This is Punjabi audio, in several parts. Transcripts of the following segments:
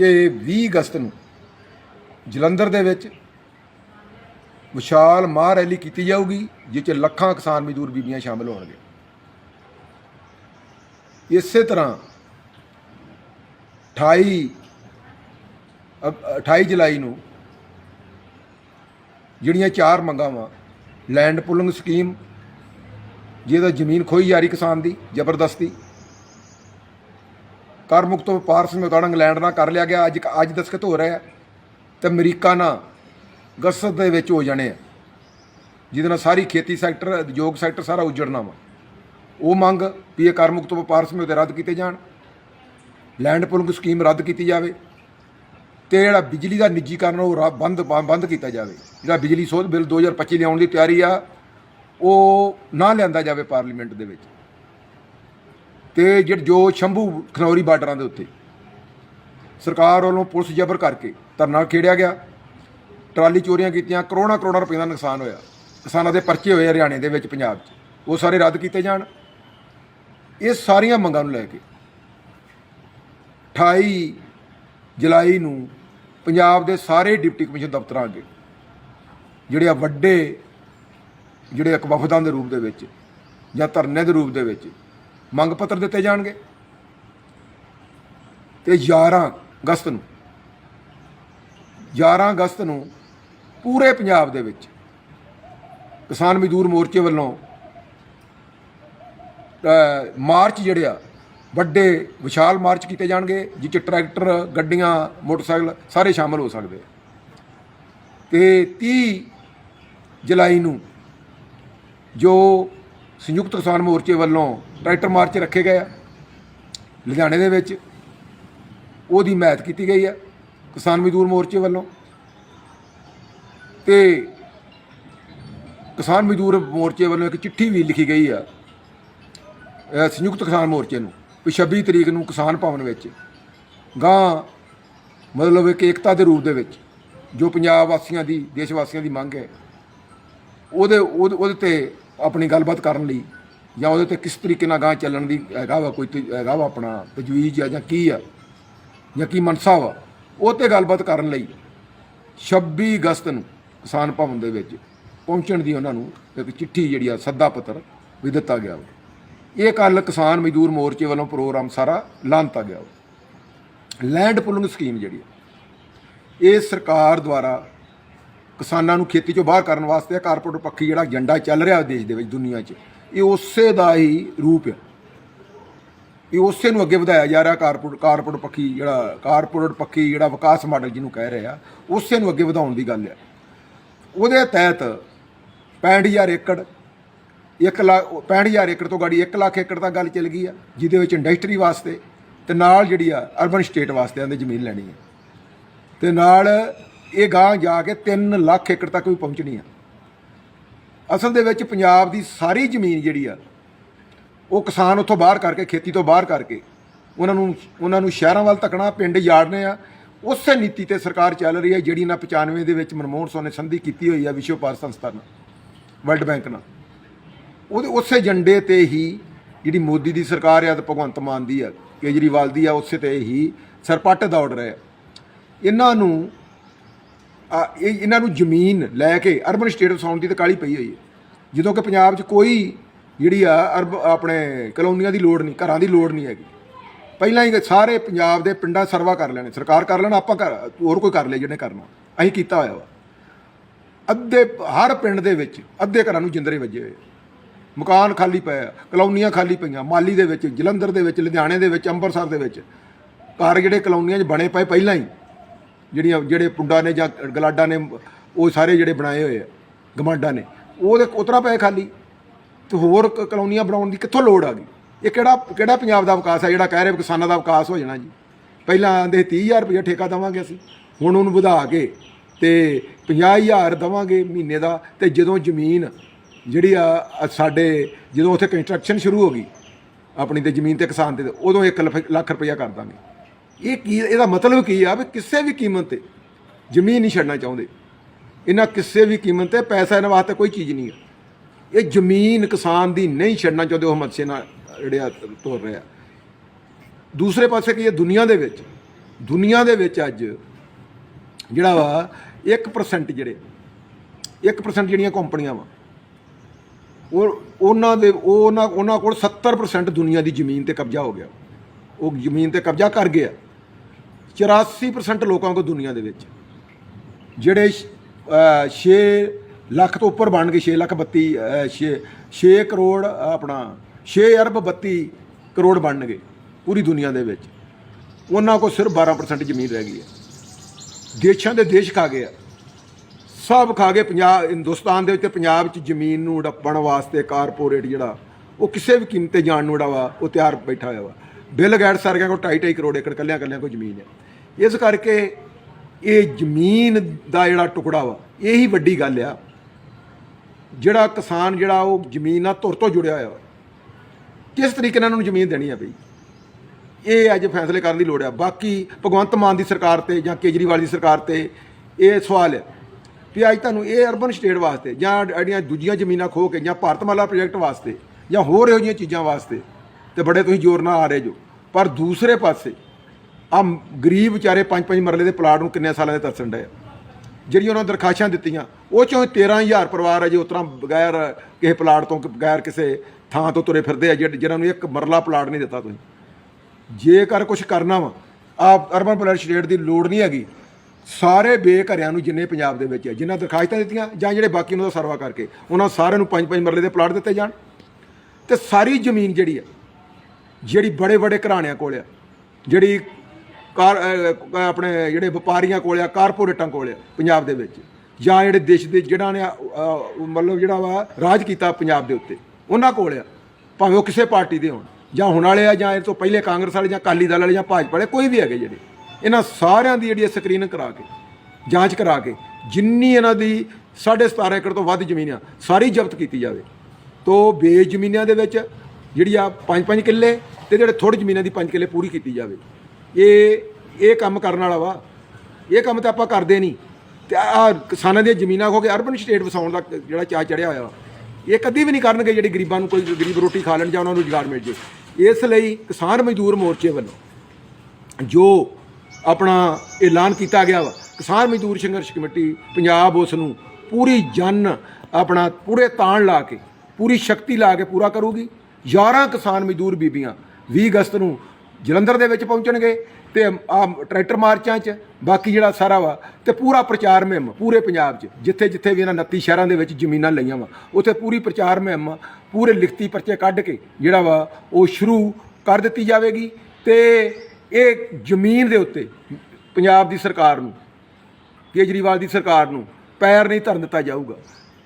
ਕਿ 20 ਅਗਸਤ ਨੂੰ ਜਲੰਧਰ ਦੇ ਵਿੱਚ ਵਿਸ਼ਾਲ ਮਾਹ ਰੈਲੀ ਕੀਤੀ ਜਾਊਗੀ ਜਿਸ 'ਚ ਲੱਖਾਂ ਕਿਸਾਨ ਮਜ਼ਦੂਰ ਬੀਬੀਆਂ ਸ਼ਾਮਲ ਹੋਣਗੇ। ਇਸੇ ਤਰ੍ਹਾਂ 28 ਅ- 28 ਜੁਲਾਈ ਨੂੰ ਜਿਹੜੀਆਂ ਚਾਰ ਮੰਗਾਂ ਵਾ, ਲੈਂਡ ਪੁਲਿੰਗ ਸਕੀਮ, ਜਿਹਦਾ ਜ਼ਮੀਨ ਖੋਈ ਜਾ ਰਹੀ ਕਿਸਾਨ ਦੀ, ਜ਼ਬਰਦਸਤੀ ਕਰ ਮੁਕਤ ਵਪਾਰ ਸਮਝੌਤਾ ਇੰਗਲੈਂਡ ਨਾਲ ਕਰ ਲਿਆ ਗਿਆ। ਅੱਜ ਅੱਜ ਦਸਖਤ ਹੋ ਰਿਹਾ ਤੇ ਅਮਰੀਕਾ ਨਾਲ ਗਸਤ ਦੇ ਵਿੱਚ ਹੋ ਜਾਣੇ ਆ। ਜਿਹਦੇ ਨਾਲ ਸਾਰੀ ਖੇਤੀ ਸੈਕਟਰ, ਉਦਯੋਗ ਸੈਕਟਰ ਸਾਰਾ ਉਜੜਨਾ ਵਾ। ਉਹ ਮੰਗ ਵੀ ਇਹ ਕਰ ਮੁਕਤ ਵਪਾਰ ਸਮਝੌਤੇ ਰੱਦ ਕੀਤੇ ਜਾਣ। ਲੈਂਡ ਪੁਲਿੰਗ ਸਕੀਮ ਰੱਦ ਕੀਤੀ ਜਾਵੇ ਤੇ ਜਿਹੜਾ ਬਿਜਲੀ ਦਾ ਨਿੱਜੀਕਰਨ ਉਹ ਰਾ- ਬੰਦ ਬੰਦ ਕੀਤਾ ਜਾਵੇ। ਜਿਹੜਾ ਬਿਜਲੀ ਸੋਧ ਬਿੱਲ 2025 ਲਿਆਉਣ ਦੀ ਤਿਆਰੀ ਆ, ਉਹ ਨਾ ਲਿਆਂਦਾ ਜਾਵੇ ਪਾਰਲੀਮੈਂਟ ਦੇ ਵਿੱਚ। ਤੇ ਜਿਹੜੇ ਜੋ ਸ਼ੰਭੂ ਖਨੌਰੀ ਬਾਰਡਰਾਂ ਦੇ ਉੱਤੇ ਸਰਕਾਰ ਵੱਲੋਂ ਪੁਲਿਸ ਜ਼ਬਰ ਕਰਕੇ ਧਰਨਾ ਖੇੜਿਆ ਗਿਆ, ਟਰਾਲੀ ਚੋਰੀਆਂ ਕੀਤੀਆਂ, ਕਰੋੜਾਂ ਕਰੋੜਾਂ ਰੁਪਏ ਦਾ ਨੁਕਸਾਨ ਹੋਇਆ। ਕਿਸਾਨਾਂ ਦੇ ਪਰਚੇ ਹੋਏ ਹਰਿਆਣੇ ਦੇ ਵਿੱਚ, ਪੰਜਾਬ 'ਚ। ਉਹ ਸਾਰੇ ਰੱਦ ਕੀਤੇ ਜਾਣ। ਇਹ ਸਾਰੀਆਂ ਮੰਗਾਂ ਨੂੰ ਲੈ ਕੇ 28 ਜੁਲਾਈ ਨੂੰ ਪੰਜਾਬ ਦੇ ਸਾਰੇ ਡਿਪਟੀ ਕਮਿਸ਼ਨ ਦਫ਼ਤਰਾਂ ਅੱਗੇ ਜਿਹੜੇ ਆ ਵੱਡੇ, ਜਿਹੜੇ ਇੱਕ ਵਫਦਾਂ ਦੇ ਰੂਪ ਦੇ ਵਿੱਚ ਜਾਂ ਧਰਨੇ ਦੇ ਰੂਪ ਦੇ ਵਿੱਚ ਮੰਗ ਪੱਤਰ ਦਿੱਤੇ ਜਾਣਗੇ। ਤੇ 11 ਅਗਸਤ ਨੂੰ 11 ਅਗਸਤ ਨੂੰ ਪੂਰੇ ਪੰਜਾਬ ਦੇ ਵਿੱਚ ਕਿਸਾਨ ਮਜ਼ਦੂਰ ਮੋਰਚੇ ਵੱਲੋਂ ਮਾਰਚ ਜਿਹੜੇ ਆ, ਵੱਡੇ ਵਿਸ਼ਾਲ ਮਾਰਚ ਕੀਤੇ ਜਾਣਗੇ ਜਿਸ 'ਚ ਟਰੈਕਟਰ, ਗੱਡੀਆਂ, ਮੋਟਰਸਾਈਕਲ ਸਾਰੇ ਸ਼ਾਮਲ ਹੋ ਸਕਦੇ ਆ। ਤੇ 30 ਜੁਲਾਈ ਨੂੰ ਜੋ ਸੰਯੁਕਤ ਕਿਸਾਨ ਮੋਰਚੇ ਵੱਲੋਂ ਟਰੈਕਟਰ ਮਾਰਚ ਰੱਖੇ ਗਏ ਆ। ਲੁਧਿਆਣੇ ਦੇ ਵਿੱਚ ਉਹਦੀ ਹਮਾਇਤ ਕੀਤੀ ਗਈ ਆ, ਕਿਸਾਨ ਮਜ਼ਦੂਰ ਮੋਰਚੇ ਵੱਲੋਂ। ਤੇ ਕਿਸਾਨ ਮਜ਼ਦੂਰ ਮੋਰਚੇ ਵੱਲੋਂ ਇੱਕ ਚਿੱਠੀ ਵੀ ਲਿਖੀ ਗਈ ਆ ਸੰਯੁਕਤ ਕਿਸਾਨ ਮੋਰਚੇ ਨੂੰ, ਵੀ 26 ਤਰੀਕ ਨੂੰ ਕਿਸਾਨ ਭਵਨ ਵਿੱਚ ਗਾਂ ਮਤਲਬ ਇੱਕ ਏਕਤਾ ਦੇ ਰੂਪ ਦੇ ਵਿੱਚ, ਜੋ ਪੰਜਾਬ ਵਾਸੀਆਂ ਦੀ, ਦੇਸ਼ ਵਾਸੀਆਂ ਦੀ ਮੰਗ ਹੈ, ਉਹਦੇ ਉਹਦੇ ਉਹਦੇ ਤੇ ਆਪਣੀ ਗੱਲਬਾਤ ਕਰਨ ਲਈ ਜਾਂ ਉਹਦੇ ਤੇ ਕਿਸ ਤਰੀਕੇ ਨਾਲ ਗਾਂ ਚੱਲਣ ਦੀ ਹੈਗਾ ਵਾ, ਕੋਈ ਹੈਗਾ ਵਾ ਆਪਣਾ, ਤਜਵੀਜ਼ ਆ ਜਾਂ ਕੀ ਆ, ਜਾਂ ਕੀ ਮਨਸਾ ਵਾ, ਉਹ ਤੇ ਗੱਲਬਾਤ ਕਰਨ ਲਈ 26 ਅਗਸਤ ਨੂੰ ਕਿਸਾਨ ਭਵਨ ਦੇ ਵਿੱਚ ਪਹੁੰਚਣ ਦੀ ਉਹਨਾਂ ਨੂੰ ਇੱਕ ਚਿੱਠੀ ਜਿਹੜੀ ਆ, ਸੱਦਾ ਪੱਤਰ ਵੀ ਦਿੱਤਾ ਗਿਆ ਵਾ। ਇਹ ਕੱਲ ਕਿਸਾਨ ਮਜ਼ਦੂਰ ਮੋਰਚੇ ਵੱਲੋਂ ਪ੍ਰੋਗਰਾਮ ਸਾਰਾ ਲਾਂਤਾ ਗਿਆ ਵਾ। ਲੈਂਡ ਪੁਲਿੰਗ ਸਕੀਮ ਜਿਹੜੀ ਆ, ਇਹ ਸਰਕਾਰ ਦੁਆਰਾ ਕਿਸਾਨਾਂ ਨੂੰ ਖੇਤੀ ਚੋਂ ਬਾਹਰ ਕਰਨ ਵਾਸਤੇ ਕਾਰਪੋਰੇਟ ਪੱਖੀ ਜਿਹੜਾ ਏਜੰਡਾ ਚੱਲ ਰਿਹਾ ਦੇਸ਼ ਦੇ ਵਿੱਚ, ਦੁਨੀਆ 'ਚ। ਇਹ ਉਸੇ ਦਾ ਹੀ ਰੂਪ ਹੈ ਇਹ ਉਸੇ ਨੂੰ ਅੱਗੇ ਵਧਾਇਆ ਜਾ ਰਿਹਾ ਕਾਰਪੋਰੇਟ ਕਾਰਪੋਰੇਟ ਪੱਖੀ ਜਿਹੜਾ, ਕਾਰਪੋਰੇਟ ਪੱਖੀ ਜਿਹੜਾ ਵਿਕਾਸ ਮਾਡਲ ਜਿਹਨੂੰ ਕਹਿ ਰਹੇ ਆ, ਉਸੇ ਨੂੰ ਅੱਗੇ ਵਧਾਉਣ ਦੀ ਗੱਲ ਹੈ ਉਹਦੇ ਤਹਿਤ 65000 ਏਕੜ 1 ਲੱਖ 65000 ਏਕੜ ਤੋਂ ਗਾੜੀ 1 ਲੱਖ ਏਕੜ ਤੱਕ ਗੱਲ ਚੱਲ ਗਈ ਆ, ਜਿਹਦੇ ਵਿੱਚ ਇੰਡਸਟਰੀ ਵਾਸਤੇ ਤੇ ਨਾਲ ਜਿਹੜੀ ਆ ਅਰਬਨ ਸਟੇਟ ਵਾਸਤੇ ਆਂਦੇ ਜ਼ਮੀਨ ਲੈਣੀ ਹੈ ਤੇ ਨਾਲ ਇਹ ਗਾਂ ਜਾ ਕੇ 3 ਲੱਖ ਏਕੜ ਤੱਕ ਵੀ ਪਹੁੰਚਣੀ ਆ। ਅਸਲ ਦੇ ਵਿੱਚ ਪੰਜਾਬ ਦੀ ਸਾਰੀ ਜ਼ਮੀਨ ਜਿਹੜੀ ਆ, ਉਹ ਕਿਸਾਨ ਉੱਥੋਂ ਬਾਹਰ ਕਰਕੇ, ਖੇਤੀ ਤੋਂ ਬਾਹਰ ਕਰਕੇ, ਉਹਨਾਂ ਨੂੰ ਉਹਨਾਂ ਨੂੰ ਸ਼ਹਿਰਾਂ ਵੱਲ ਧੱਕਣਾ, ਪਿੰਡ ਯਾੜਨੇ ਆ। ਉਸੇ ਨੀਤੀ ਤੇ ਸਰਕਾਰ ਚੱਲ ਰਹੀ ਹੈ ਜਿਹੜੀ ਨਾ 95 ਦੇ ਵਿੱਚ ਮਨਮੋਹਨ ਸਿੰਘ ਨੇ ਸੰਧੀ ਕੀਤੀ ਹੋਈ ਆ ਵਿਸ਼ਵ ਭਾਰਤ ਸੰਸਥਾ ਨਾਲ, ਵਰਲਡ ਬੈਂਕ ਨਾਲ। ਉਹਦੇ, ਉਸੇ ਏਜੰਡੇ ਤੇ ਹੀ ਜਿਹੜੀ ਮੋਦੀ ਦੀ ਸਰਕਾਰ ਆ ਤੇ ਭਗਵੰਤ ਮਾਨ ਦੀ ਆ, ਕੇਜਰੀਵਾਲ ਦੀ ਆ, ਉਸੇ ਤੇ ਹੀ ਸਰਪੱਟ ਦੌੜ ਰਹੇ ਆ। ਇਹਨਾਂ ਨੂੰ ਆ, ਇਹ ਇਹਨਾਂ ਨੂੰ ਜ਼ਮੀਨ ਲੈ ਕੇ ਅਰਬਨ ਸਟੇਟ ਵਸਾਉਣ ਦੀ ਤਾਂ ਕਾਲੀ ਪਈ ਹੋਈ ਹੈ। ਜਦੋਂ ਕਿ ਪੰਜਾਬ 'ਚ ਕੋਈ ਜਿਹੜੀ ਆ, ਅਰਬ, ਆਪਣੇ ਕਲੋਨੀਆਂ ਦੀ ਲੋੜ ਨਹੀਂ, ਘਰਾਂ ਦੀ ਲੋੜ ਨਹੀਂ ਹੈਗੀ। ਪਹਿਲਾਂ ਹੀ ਸਾਰੇ ਪੰਜਾਬ ਦੇ ਪਿੰਡਾਂ ਸਰਵਾ ਕਰ ਲੈਣੇ, ਸਰਕਾਰ ਕਰ ਲੈਣਾ, ਆਪਾਂ ਕਰ ਹੋਰ ਕੋਈ ਕਰ ਲੈ ਜਿਹਨੇ ਕਰਨਾ। ਅਸੀਂ ਕੀਤਾ ਹੋਇਆ ਵਾ। ਅੱਧੇ, ਹਰ ਪਿੰਡ ਦੇ ਵਿੱਚ ਅੱਧੇ ਘਰਾਂ ਨੂੰ ਜਿੰਦਰੇ ਵੱਜੇ ਹੋਏ। ਮਕਾਨ ਖਾਲੀ ਪਏ ਆ ਕਲੋਨੀਆਂ ਖਾਲੀ ਪਈਆਂ, ਮਾਲੀ ਦੇ ਵਿੱਚ, ਜਲੰਧਰ ਦੇ ਵਿੱਚ, ਲੁਧਿਆਣੇ ਦੇ ਵਿੱਚ ਅੰਮ੍ਰਿਤਸਰ ਦੇ ਵਿੱਚ। ਘਰ ਜਿਹੜੇ ਕਲੋਨੀਆਂ 'ਚ ਬਣੇ ਪਏ ਪਹਿਲਾਂ ਹੀ। ਜਿਹੜੀਆਂ ਜਿਹੜੇ ਪੁੰਡਾ ਨੇ ਜਾਂ ਗਲਾਡਾ ਨੇ, ਉਹ ਸਾਰੇ ਜਿਹੜੇ ਬਣਾਏ ਹੋਏ ਆ, ਗਮਾਂਡਾ ਨੇ, ਉਹਦੇ ਉਤਰਾ ਪਏ ਖਾਲੀ। ਤੇ ਹੋਰ ਕ- ਕਲੋਨੀਆਂ ਬਣਾਉਣ ਦੀ ਕਿੱਥੋਂ ਲੋੜ ਆ ਗਈ? ਇਹ ਕਿਹੜਾ ਕਿਹੜਾ ਪੰਜਾਬ ਦਾ ਵਿਕਾਸ ਹੈ ਜਿਹੜਾ ਕਹਿ ਰਹੇ ਕਿਸਾਨਾਂ ਦਾ ਵਿਕਾਸ ਹੋ ਜਾਣਾ ਜੀ? ਪਹਿਲਾਂ ਆਂਦੇ 30000 ਰੁਪਏ ਠੇਕਾ ਦੇਵਾਂਗੇ ਅਸੀਂ, ਹੁਣ ਉਹਨੂੰ ਵਧਾ ਕੇ ਤੇ 50000 ਦੇਵਾਂਗੇ ਮਹੀਨੇ ਦਾ, ਤੇ ਜਦੋਂ ਜ਼ਮੀਨ ਜਿਹੜੀ ਆ ਸਾਡੇ, ਜਦੋਂ ਉੱਥੇ ਕੰਸਟਰਕਸ਼ਨ ਸ਼ੁਰੂ ਹੋ ਗਈ, ਆਪਣੀ ਤੇ ਜ਼ਮੀਨ ਤੇ ਕਿਸਾਨ ਤੇ, ਉਦੋਂ 1 ਲੱਖ ਰੁਪਇਆ ਕਰ ਦਾਂਗੇ। ਇਹ ਕੀ ਇਹਦਾ ਮਤਲਬ ਕੀ ਆ ਵੀ ਕਿਸੇ ਵੀ ਕੀਮਤ ਤੇ ਜ਼ਮੀਨ ਨਹੀਂ ਛੱਡਣਾ ਚਾਹੁੰਦੇ। ਇਹਨਾਂ ਕਿਸੇ ਵੀ ਕੀਮਤ ਤੇ ਪੈਸਾ ਇਹਨਾਂ ਵਾਸਤੇ ਕੋਈ ਚੀਜ਼ ਨਹੀਂ ਹੈ ਇਹ ਜ਼ਮੀਨ ਕਿਸਾਨ ਦੀ ਨਹੀਂ ਛੱਡਣਾ ਚਾਹੁੰਦੇ, ਉਹ ਮਤਸੇ ਨਾਲ ਜਿਹੜੇ ਆ ਤੋਰ ਰਿਹਾ ਦੂਸਰੇ ਪਾਸੇ ਕੀ ਹੈ ਦੁਨੀਆ ਦੇ ਵਿੱਚ, ਦੁਨੀਆ ਦੇ ਵਿੱਚ ਅੱਜ ਜਿਹੜਾ ਵਾ 1% ਜਿਹੜੇ 1% ਜਿਹੜੀਆਂ ਕੰਪਨੀਆਂ ਵਾ, ਉਹ ਉਹਨਾਂ ਦੇ, ਉਹ ਉਹਨਾਂ ਉਹਨਾਂ ਕੋਲ 70% ਦੁਨੀਆ ਦੀ ਜ਼ਮੀਨ ਤੇ ਕਬਜ਼ਾ ਹੋ ਗਿਆ। ਉਹ ਜ਼ਮੀਨ ਤੇ ਕਬਜ਼ਾ ਕਰ ਗਿਆ 84% ਲੋਕਾਂ ਕੋਲ ਦੁਨੀਆ ਦੇ ਵਿੱਚ। ਜਿਹੜੇ 6 ਲੱਖ ਤੋਂ ਉੱਪਰ ਬਣ ਗਏ 6 ਲੱਖ 32 6 6 ਕਰੋੜ ਆਪਣਾ 6 ਅਰਬ 32 ਕਰੋੜ ਬਣ ਗਏ ਪੂਰੀ ਦੁਨੀਆ ਦੇ ਵਿੱਚ। ਉਹਨਾਂ ਕੋਲ ਸਿਰਫ 12% ਜ਼ਮੀਨ ਰਹਿ ਗਈ ਹੈ। ਦੇਸ਼ਾਂ ਦੇ ਦੇਸ਼ ਖਾ ਗਏ ਆ। ਸਭ ਖਾ ਗਏ। ਪੰਜਾਬ, ਹਿੰਦੁਸਤਾਨ ਦੇ ਵਿੱਚ ਪੰਜਾਬ 'ਚ ਜ਼ਮੀਨ ਨੂੰ ਡੱਪਣ ਵਾਸਤੇ ਕਾਰਪੋਰੇਟ ਜਿਹੜਾ, ਉਹ ਕਿਸੇ ਵੀ ਕੀਮਤ ਤੇ ਜਾਣ ਨੂੰ ਜਿਹੜਾ ਵਾ, ਉਹ ਤਿਆਰ ਬੈਠਾ ਹੋਇਆ ਵਾ। ਬਿੱਲ ਗੈਟਸ ਵਰਗਿਆਂ ਕੋਲ 2.5 ਕਰੋੜ ਏਕੜ ਕੱਲਿਆਂ ਕੱਲਿਆਂ ਕੋਲ ਜ਼ਮੀਨ ਹੈ। ਇਸ ਕਰਕੇ ਇਹ ਜ਼ਮੀਨ ਦਾ ਜਿਹੜਾ ਟੁਕੜਾ ਵਾ, ਇਹੀ ਵੱਡੀ ਗੱਲ ਆ। ਜਿਹੜਾ ਕਿਸਾਨ ਜਿਹੜਾ ਉਹ ਜ਼ਮੀਨ ਨਾਲ ਤੁਰ ਤੋਂ ਜੁੜਿਆ ਹੋਇਆ ਵਾ, ਕਿਸ ਤਰੀਕੇ ਨਾਲ ਉਹਨੂੰ ਜ਼ਮੀਨ ਦੇਣੀ ਆ ਬਈ? ਇਹ ਅੱਜ ਫੈਸਲੇ ਕਰਨ ਦੀ ਲੋੜ ਆ। ਬਾਕੀ ਭਗਵੰਤ ਮਾਨ ਦੀ ਸਰਕਾਰ ਤੇ ਜਾਂ ਕੇਜਰੀਵਾਲ ਦੀ ਸਰਕਾਰ ਤੇ ਇਹ ਸਵਾਲ ਹੈ ਵੀ ਅੱਜ ਤੁਹਾਨੂੰ ਇਹ ਅਰਬਨ ਸਟੇਟ ਵਾਸਤੇ ਜਾਂ ਜਿਹੜੀਆਂ ਦੂਜੀਆਂ ਜ਼ਮੀਨਾਂ ਖੋ ਕੇ ਜਾਂ ਭਾਰਤਮਾਲਾ ਪ੍ਰੋਜੈਕਟ ਵਾਸਤੇ ਜਾਂ ਹੋਰ ਇਹੋ ਜਿਹੀਆਂ ਚੀਜ਼ਾਂ ਵਾਸਤੇ ਤੇ ਬੜੇ ਤੁਸੀਂ ਜ਼ੋਰ ਨਾਲ ਆ ਰਹੇ ਜੋ। ਪਰ ਦੂਸਰੇ ਪਾਸੇ ਆ ਗਰੀਬ ਵਿਚਾਰੇ ਪੰਜ ਪੰਜ ਮਰਲੇ ਦੇ ਪਲਾਟ ਨੂੰ ਕਿੰਨੇ ਸਾਲਾਂ ਦੇ ਤਰਸਣ ਡਏ ਆ? ਜਿਹੜੀਆਂ ਉਹਨਾਂ ਦਰਖਾਸ਼ਾਂ ਦਿੱਤੀਆਂ, ਉਹ ਚੋਂ 13000 ਪਰਿਵਾਰ ਅਜੇ ਉਤਰਾ ਬਗੈਰ ਕਿਸੇ ਪਲਾਟ ਤੋਂ, ਬਗੈਰ ਕਿਸੇ ਥਾਂ ਤੋਂ ਤੁਰੇ ਫਿਰਦੇ ਆ ਜਿਹੜੇ- ਜਿਹਨਾਂ ਨੂੰ ਇੱਕ ਮਰਲਾ ਪਲਾਟ ਨਹੀਂ ਦਿੱਤਾ ਤੁਸੀਂ। ਜੇਕਰ ਕੁਝ ਕਰਨਾ ਵਾ ਆ ਅਰਬਨ ਪਲੈਨ ਸਟੇਟ ਦੀ ਲੋੜ ਨਹੀਂ ਹੈਗੀ। ਸਾਰੇ ਬੇਘਰਿਆਂ ਨੂੰ ਜਿੰਨੇ ਪੰਜਾਬ ਦੇ ਵਿੱਚ ਹੈ ਜਿਨ੍ਹਾਂ ਦਰਖਾਸਤਾਂ ਦਿੱਤੀਆਂ, ਜਾਂ ਜਿਹੜੇ ਬਾਕੀ ਉਹਨਾਂ ਦਾ ਸਰਵਾ ਕਰਕੇ, ਉਹਨਾਂ ਸਾਰਿਆਂ ਨੂੰ ਪੰਜ ਪੰਜ ਮਰਲੇ ਦੇ ਪਲਾਟ ਦਿੱਤੇ ਜਾਣ। ਤੇ ਸਾਰੀ ਜ਼ਮੀਨ ਜਿਹੜੀ ਆ, ਜਿਹੜੀ ਬੜੇ ਬੜੇ ਘਰਾਣਿਆਂ ਕੋਲ ਆ, ਜਿਹੜੀ ਕਾਰ ਆਪਣੇ ਜਿਹੜੇ ਵਪਾਰੀਆਂ ਕੋਲ ਆ, ਕਾਰਪੋਰੇਟਾਂ ਕੋਲ ਆ, ਪੰਜਾਬ ਦੇ ਵਿੱਚ। ਜਾਂ ਜਿਹੜੇ ਦੇਸ਼ ਦੇ ਜਿਹੜਾ ਨੇ ਮਤਲਬ ਜਿਹੜਾ ਵਾ, ਰਾਜ ਕੀਤਾ ਪੰਜਾਬ ਦੇ ਉੱਤੇ, ਉਹਨਾਂ ਕੋਲ ਆ। ਭਾਵੇਂ ਉਹ ਕਿਸੇ ਪਾਰਟੀ ਦੇ ਹੋਣ, ਜਾਂ ਹੁਣ ਵਾਲੇ ਆ, ਜਾਂ ਇਹ ਤੋਂ ਪਹਿਲੇ ਕਾਂਗਰਸ ਵਾਲੇ, ਜਾਂ ਅਕਾਲੀ ਦਲ ਵਾਲੇ, ਜਾਂ ਭਾਜਪਾ ਵਾਲੇ, ਕੋਈ ਵੀ ਹੈਗੇ ਜਿਹੜੇ, ਇਹਨਾਂ ਸਾਰਿਆਂ ਦੀ ਜਿਹੜੀ ਸਕਰੀਨ ਕਰਾ ਕੇ, ਜਾਂਚ ਕਰਾ ਕੇ, ਜਿੰਨੀ ਇਹਨਾਂ ਦੀ 17.5 ਏਕੜ ਤੋਂ ਵੱਧ ਜ਼ਮੀਨ ਆ ਸਾਰੀ ਜ਼ਬਤ ਕੀਤੀ ਜਾਵੇ। ਤੋ ਬੇਜ਼ਮੀਨਾਂ ਦੇ ਵਿੱਚ ਜਿਹੜੀ ਆ 5-5 ਕਿੱਲੇ, ਤੇ ਜਿਹੜੇ ਥੋੜੀ ਜ਼ਮੀਨਾਂ ਦੀ 5 ਕਿੱਲੇ ਪੂਰੀ ਕੀਤੀ ਜਾਵੇ। ਇਹ ਇਹ ਕੰਮ ਕਰਨ ਵਾਲਾ ਵਾ। ਇਹ ਕੰਮ ਤਾਂ ਆਪਾਂ ਕਰਦੇ ਨਹੀਂ। ਤੇ ਆ ਕਿਸਾਨਾਂ ਦੀਆਂ ਜ਼ਮੀਨਾਂ ਖੋ ਕੇ ਅਰਬਨ ਸਟੇਟ ਵਸਾਉਣ ਦਾ ਜਿਹੜਾ ਚਾਹ ਚੜਿਆ ਹੋਇਆ ਵਾ। ਇਹ ਕਦੀ ਵੀ ਨਹੀਂ ਕਰਨਗੇ ਜਿਹੜੇ ਗਰੀਬਾਂ ਨੂੰ ਕੋਈ ਗਰੀਬ ਰੋਟੀ ਖਾ ਲੈਣ ਜਾਂ ਉਹਨਾਂ ਨੂੰ ਰੁਜ਼ਗਾਰ ਮਿਲ ਜੇ। ਇਸ ਲਈ ਕਿਸਾਨ ਮਜ਼ਦੂਰ ਮੋਰਚੇ ਵੱਲੋਂ ਜੋ ਆਪਣਾ ਐਲਾਨ ਕੀਤਾ ਗਿਆ ਵਾ, ਕਿਸਾਨ ਮਜ਼ਦੂਰ ਸੰਘਰਸ਼ ਕਮੇਟੀ ਪੰਜਾਬ ਉਸ ਨੂੰ ਪੂਰੀ ਜਨ ਆਪਣਾ ਪੂਰੇ ਤਾਣ ਲਾ ਕੇ, ਪੂਰੀ ਸ਼ਕਤੀ ਲਾ ਕੇ ਪੂਰਾ ਕਰੂਗੀ। 11 ਕਿਸਾਨ ਮਜ਼ਦੂਰ ਬੀਬੀਆਂ 20 ਅਗਸਤ ਨੂੰ ਜਲੰਧਰ ਦੇ ਵਿੱਚ ਪਹੁੰਚਣਗੇ ਤੇ ਆ ਟਰੈਕਟਰ ਮਾਰਚਾਂ 'ਚ ਬਾਕੀ ਜਿਹੜਾ ਸਾਰਾ ਵਾ ਤੇ ਪੂਰਾ ਪ੍ਰਚਾਰ ਮੁਹਿੰਮ ਪੂਰੇ ਪੰਜਾਬ 'ਚ, ਜਿੱਥੇ ਜਿੱਥੇ ਵੀ ਇਹਨਾਂ 29 ਸ਼ਹਿਰਾਂ ਦੇ ਵਿੱਚ ਜ਼ਮੀਨਾਂ ਲਈਆਂ ਵਾ, ਉੱਥੇ ਪੂਰੀ ਪ੍ਰਚਾਰ ਮੁਹਿੰਮ, ਪੂਰੇ ਲਿਖਤੀ ਪਰਚੇ ਕੱਢ ਕੇ ਜਿਹੜਾ ਵਾ ਉਹ ਸ਼ੁਰੂ ਕਰ ਦਿੱਤੀ ਜਾਵੇਗੀ ਤੇ ਇਹ ਜ਼ਮੀਨ ਦੇ ਉੱਤੇ ਪੰਜਾਬ ਦੀ ਸਰਕਾਰ ਨੂੰ, ਕੇਜਰੀਵਾਲ ਦੀ ਸਰਕਾਰ ਨੂੰ ਪੈਰ ਨਹੀਂ ਧਰਨ ਦਿੱਤਾ ਜਾਊਗਾ।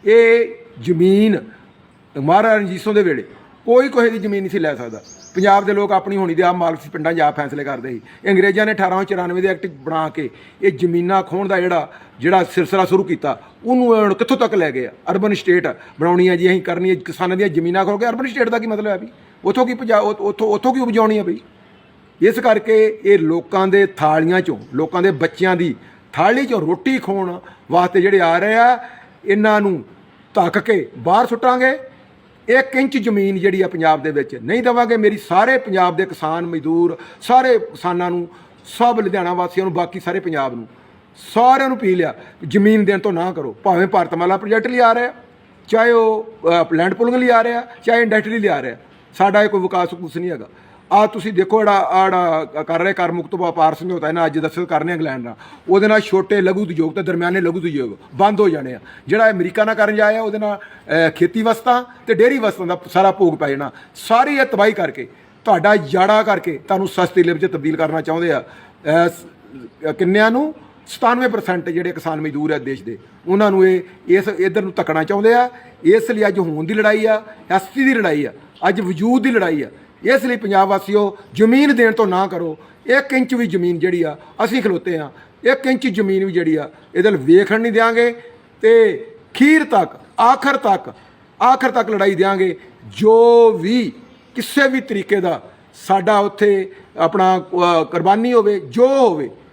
ਇਹ ਜ਼ਮੀਨ ਮਹਾਰਾਜਾ ਰਣਜੀਤ ਸਿੰਘ ਦੇ ਵੇਲੇ ਕੋਈ ਕੋਈ ਦੀ ਜ਼ਮੀਨ ਨਹੀਂ ਸੀ ਲੈ ਸਕਦਾ। ਪੰਜਾਬ ਦੇ ਲੋਕ ਆਪਣੀ ਹੋਣੀ ਦੇ ਆਪ ਮਾਲਕ ਸੀ, ਪਿੰਡਾਂ 'ਚ ਆਪ ਫੈਸਲੇ ਕਰਦੇ ਸੀ। ਅੰਗਰੇਜ਼ਾਂ ਨੇ 1894 ਦੇ ਐਕਟ ਬਣਾ ਕੇ ਇਹ ਜ਼ਮੀਨਾਂ ਖੋਹਣ ਦਾ ਜਿਹੜਾ ਜਿਹੜਾ ਸਿਲਸਿਲਾ ਸ਼ੁਰੂ ਕੀਤਾ, ਉਹਨੂੰ ਕਿੱਥੋਂ ਤੱਕ ਲੈ ਗਏ ਅਰਬਨ ਸਟੇਟ ਬਣਾਉਣੀ ਹੈ ਜੀ, ਅਸੀਂ ਕਰਨੀ ਹੈ ਕਿਸਾਨਾਂ ਦੀਆਂ ਜ਼ਮੀਨਾਂ ਖੋ ਕੇ ਅਰਬਨ ਸਟੇਟ ਦਾ ਕੀ ਮਤਲਬ ਹੈ ਵੀ? ਉੱਥੋਂ ਕੀ ਪੰਜਾਬ ਉੱਥੋਂ ਉੱਥੋਂ ਕੀ ਉਪਜਾਉਣੀ ਹੈ ਬਈ? ਇਸ ਕਰਕੇ ਇਹ ਲੋਕਾਂ ਦੇ ਥਾਲੀਆਂ ਚੋਂ, ਲੋਕਾਂ ਦੇ ਬੱਚਿਆਂ ਦੀ ਥਾਲੀ ਚੋਂ ਰੋਟੀ ਖੋਣ ਵਾਸਤੇ ਜਿਹੜੇ ਆ ਰਹੇ ਆ, ਇਹਨਾਂ ਨੂੰ ਧੱਕ ਕੇ ਬਾਹਰ ਸੁੱਟਾਂਗੇ। ਇੱਕ ਇੰਚ ਜ਼ਮੀਨ ਜਿਹੜੀ ਆ ਪੰਜਾਬ ਦੇ ਵਿੱਚ ਨਹੀਂ ਦਵਾਂਗੇ। ਮੇਰੀ ਸਾਰੇ ਪੰਜਾਬ ਦੇ ਕਿਸਾਨ, ਮਜ਼ਦੂਰ, ਸਾਰੇ ਕਿਸਾਨਾਂ ਨੂੰ, ਸਭ ਲੁਧਿਆਣਾ ਵਾਸੀਆਂ ਨੂੰ, ਬਾਕੀ ਸਾਰੇ ਪੰਜਾਬ ਨੂੰ, ਸਾਰਿਆਂ ਨੂੰ ਪੀ ਲਿਆ ਜ਼ਮੀਨ ਦੇਣ ਤੋਂ ਨਾ ਕਰੋ। ਭਾਵੇਂ ਭਾਰਤਮਾਲਾ ਪ੍ਰੋਜੈਕਟ ਲਈ ਆ ਰਿਹਾ, ਚਾਹੇ ਉਹ ਲੈਂਡ ਪੁਲਿੰਗ ਲਈ ਆ ਰਿਹਾ, ਚਾਹੇ ਇੰਡਸਟਰੀ ਲਈ ਆ ਰਿਹਾ। ਸਾਡਾ ਇਹ ਕੋਈ ਵਿਕਾਸ ਕੁਛ ਨਹੀਂ ਹੈਗਾ। ਆ ਤੁਸੀਂ ਦੇਖੋ ਜਿਹੜਾ ਆਹ ਜਿਹੜਾ ਕਰ ਰਹੇ ਕਰ ਮੁਕਤ ਵਪਾਰ ਸਮਝੌਤਾ ਇਹਨਾਂ ਅੱਜ ਦੱਸੋ ਕਰਨੇ ਇੰਗਲੈਂਡ ਨਾਲ। ਉਹਦੇ ਨਾਲ ਛੋਟੇ ਲਘੂ ਉਦਯੋਗ ਤੇ ਦਰਮਿਆਨੇ ਲਘੂ ਉਦਯੋਗ ਬੰਦ ਹੋ ਜਾਣੇ ਆ। ਜਿਹੜਾ ਅਮਰੀਕਾ ਨਾਲ ਕਰਨ ਜਾਇਆ, ਉਹਦੇ ਨਾਲ ਖੇਤੀ ਵਸਤਾਂ ਤੇ ਡੇਰੀ ਵਸਤਾਂ ਦਾ ਸਾਰਾ ਭੋਗ ਪੈ ਜਾਣਾ। ਸਾਰੀ ਇਹ ਤਬਾਹੀ ਕਰਕੇ, ਤੁਹਾਡਾ ਜਾੜਾ ਕਰਕੇ ਤੁਹਾਨੂੰ ਸਸਤੀ ਲਿਪ 'ਚ ਤਬਦੀਲ ਕਰਨਾ ਚਾਹੁੰਦੇ ਆ। ਕਿੰਨਿਆਂ ਨੂੰ? 97% ਜਿਹੜੇ ਕਿਸਾਨ ਮਜ਼ਦੂਰ ਹੈ ਦੇਸ਼ ਦੇ। ਉਹਨਾਂ ਨੂੰ ਇਹ, ਇਸ, ਇਧਰ ਨੂੰ ਤੱਕਣਾ ਚਾਹੁੰਦੇ ਆ। ਇਸ ਲਈ ਅੱਜ ਹੋਣ ਦੀ ਲੜਾਈ ਆ ਹਸਤੀ ਦੀ ਲੜਾਈ ਆ। ਅੱਜ ਵਜੂਦ ਦੀ ਲੜਾਈ ਆ। ਇਸ ਲਈ ਪੰਜਾਬ ਵਾਸੀਓ, ਜ਼ਮੀਨ ਦੇਣ ਤੋਂ ਨਾ ਕਰੋ। ਇੱਕ ਇੰਚ ਵੀ ਜ਼ਮੀਨ ਜਿਹੜੀ ਆ, ਅਸੀਂ ਖਲੋਤੇ ਆ। ਇੱਕ ਇੰਚ ਜ਼ਮੀਨ ਵੀ ਜਿਹੜੀ ਆ, ਇਹਦੇ ਨਾਲ ਵੇਖਣ ਨਹੀਂ ਦਿਆਂਗੇ ਤੇ ਖੀਰ ਤੱਕ, ਆਖਰ ਤੱਕ ਆਖਰ ਤੱਕ ਲੜਾਈ ਦਿਆਂਗੇ। ਜੋ ਵੀ ਕਿਸੇ ਵੀ ਤਰੀਕੇ ਦਾ ਸਾਡਾ ਉੱਥੇ ਆਪਣਾ ਕੁਰਬਾਨੀ ਹੋਵੇ, ਜੋ ਹੋਵੇ